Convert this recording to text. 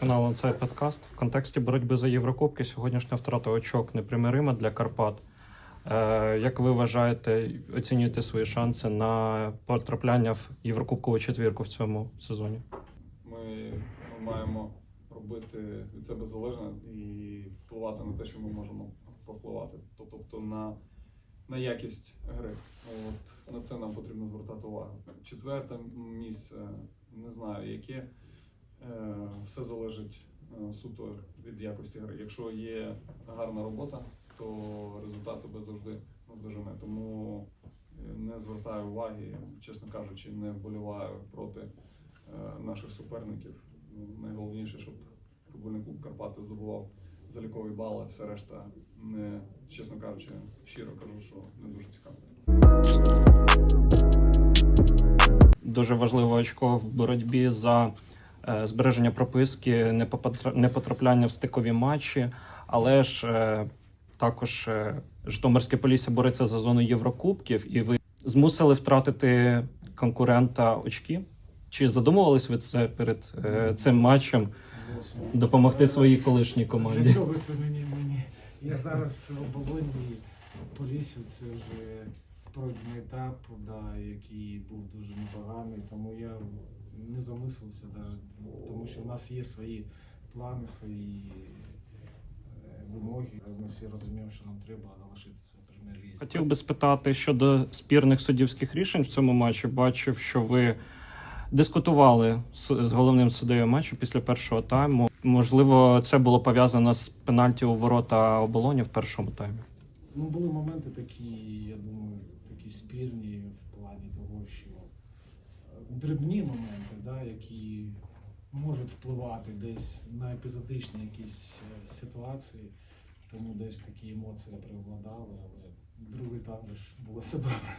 Канал «Онсайд Подкаст. В контексті боротьби за Єврокубки сьогоднішня втрата очок непримирима для Карпат. Е, як ви вважаєте, оцінюєте свої шанси на потрапляння в Єврокубкову четвірку в цьому сезоні? Ми, ми маємо робити від себе залежне і впливати на те, що ми можемо повпливати. Тобто на, на якість гри. От, на це нам потрібно звертати увагу. Четверте місце, не знаю, яке. Все залежить е, суто від якості гри. Якщо є гарна робота, то результат тебе завжди наздожене. Тому е, не звертаю уваги, чесно кажучи, не вболіваю проти е, наших суперників. Ну, Найголовніше, щоб футбольний клуб Карпати здобував залікові бали, все решта не, чесно кажучи, щиро кажу, що не дуже цікаво. Дуже важливе очко в боротьбі за збереження прописки, не попатра- не потрапляння в стикові матчі, але ж е, також е, Житомирське Полісся бореться за зону Єврокубків, і ви змусили втратити конкурента очки. Чи задумувались ви це перед е, цим матчем допомогти своїй колишній команді? Для чого це мені мені? Я зараз в Болоні Полісся, це вже пройдений етап, да, який був дуже непоганий, тому я не замислився навіть, тому що в нас є свої плани, свої е, вимоги. Ми всі розуміємо, що нам треба залишитися в прем'єр-лізі. Хотів би спитати щодо спірних суддівських рішень в цьому матчі. Бачив, що ви дискутували з головним суддею матчу після першого тайму. Можливо, це було пов'язано з пенальті у ворота оболоні в першому таймі. Ну, були моменти такі, я думаю, такі спірні в плані того, що дрібні да, які можуть впливати десь на епізодичні якісь е, ситуації, тому десь такі емоції преобладали, але другий там ж було все добре.